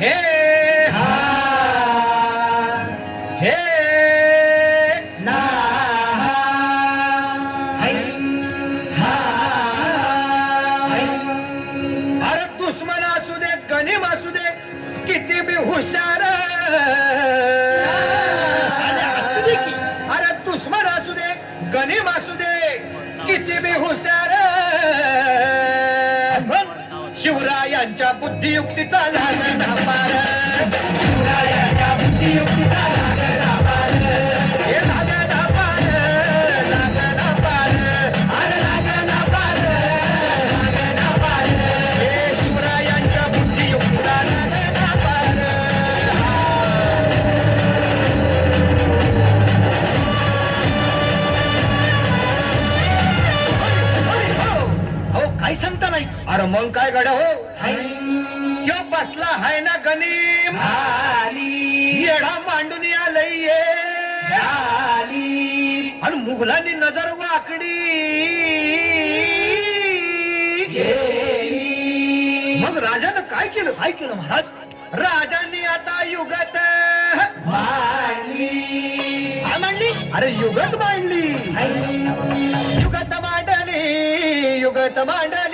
हे हा हे ना अरे दुश्मन असू दे गणिम असू दे किती बी हुशार शिवरायांच्या बुद्धियुक्तीचा लाल पार मग काय गड्या हो? त्यो बसला हाय ना गणिम. येडा मांडून आलंय ये आणि मुघलांनी नजर वाकडी. मग राजानं काय केलं? काय केलं महाराज? राजांनी आता युगत मांडली. अरे युगत मांडली. युगत मांडली युगत मांडली.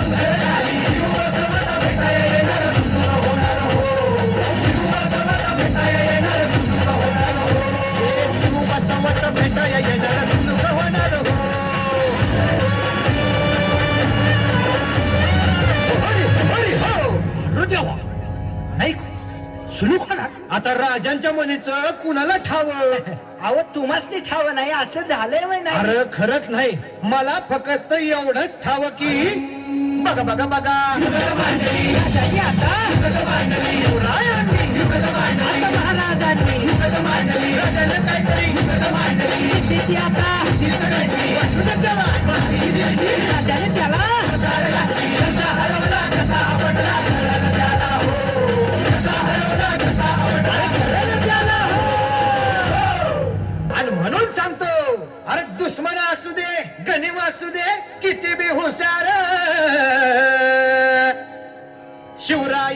होणार आता राजांच्या मनीचं कुणाला ठाव? अहो तुम्हाच ते ठाव नाही असं झालंय वय नाही. अरे खरंच नाही. मला फक्त एवढंच ठाव की बघा बघा बघा. राजांनी आता? शिवरायांनी आता महाराजांनी. राजाने काहीतरी आता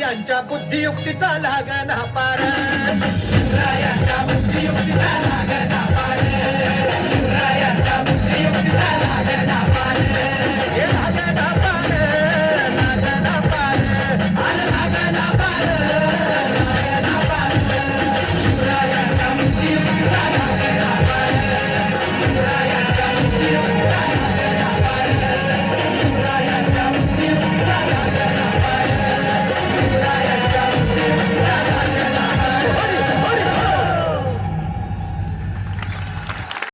यांच्या बुद्धियुक्तीचा लागण पारा.